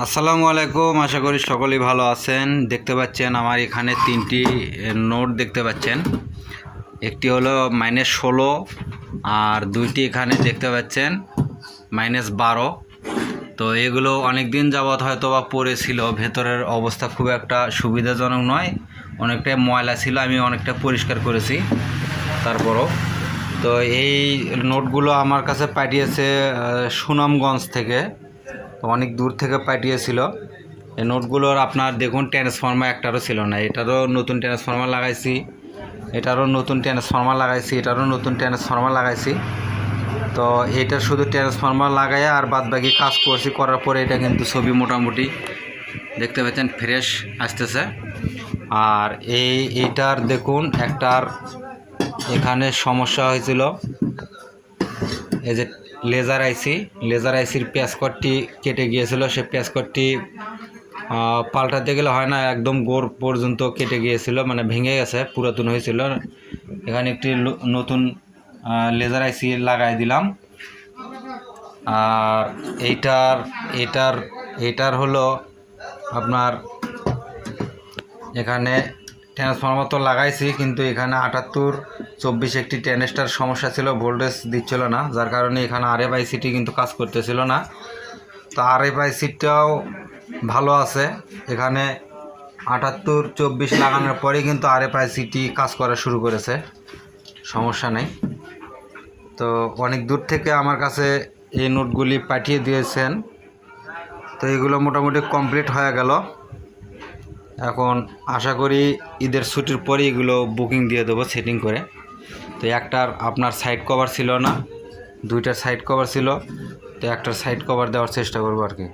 আসসালামু আলাইকুম, আশা করি সকলেই ভালো আছেন। দেখতে পাচ্ছেন আমার এখানে তিনটি নোট দেখতে পাচ্ছেন। একটি হলো মাইনাস ষোলো, আর দুইটি এখানে দেখতে পাচ্ছেন মাইনাস বারো। তো এগুলো অনেক দিন যাবৎ হয়তো বা পড়েছিল, ভেতরের অবস্থা খুব একটা সুবিধাজনক নয়। অনেকটাই ময়লা ছিল, আমি অনেকটা পরিষ্কার করেছি তারপরও। তো এই নোটগুলো আমার কাছে পাঠিয়েছে সুনামগঞ্জ থেকে। অনেক দূর থেকে পাঠিয়েছিল। এই নোটগুলোর আপনার দেখুন ট্রান্সফর্মার একটারও ছিল না। এটারও নতুন ট্রান্সফর্মার লাগাইছি। এটারও নতুন ট্রান্সফর্মার লাগাইছি, এটারও নতুন ট্রান্সফর্মার লাগাইছি। তো এটা শুধু ট্রান্সফর্মার লাগাই আর বাদ বাকি কাজ করছি, করার পরে এটা কিন্তু ছবি মোটামুটি দেখতে পাচ্ছেন ফ্রেশ আসতেছে। আর এই, এইটার দেখুন, একটার এখানে সমস্যা হয়েছিল। এই যে লেজার আইসি, লেজার আইসির পেঁয়াজকটটি কেটে গিয়েছিল, সে পেঁয়াজকটটি পাল্টাতে গেলে হয় না, একদম গোড় পর্যন্ত কেটে গিয়েছিল মানে ভেঙে গেছে, পুরাতন হয়েছিল। এখানে একটি নতুন লেজার আইসি লাগাই দিলাম। আর এইটার, এটার এটার হলো আপনার এখানে ট্রান্সফর্মার তো লাগাইছি, কিন্তু এখানে আটাত্তর, চব্বিশ একটি ট্যানেস্টার সমস্যা ছিল ভোল্টেজ দিচ্ছিল না, যার কারণে এখানে আর এফ আইসিটি কিন্তু কাজ করতেছিল না। তো আর এফ আইসিটাও ভালো আছে, এখানে আটাত্তর, চব্বিশ লাগানোর পরে কিন্তু আর এফ আইসিটি কাজ করা শুরু করেছে, সমস্যা নেই। তো অনেক দূর থেকে আমার কাছে এই নোটগুলি পাঠিয়ে দিয়েছেন, তো এগুলো মোটামুটি কমপ্লিট হয়ে গেল। এখন আশা করি ঈদের ছুটির পরে এগুলো বুকিং দিয়ে দেবো সেটিং করে। তো একটার আপনার সাইড কভার ছিল না, দুইটার সাইড কভার ছিল, তো একটার সাইড কভার দেওয়ার চেষ্টা করব আর কি।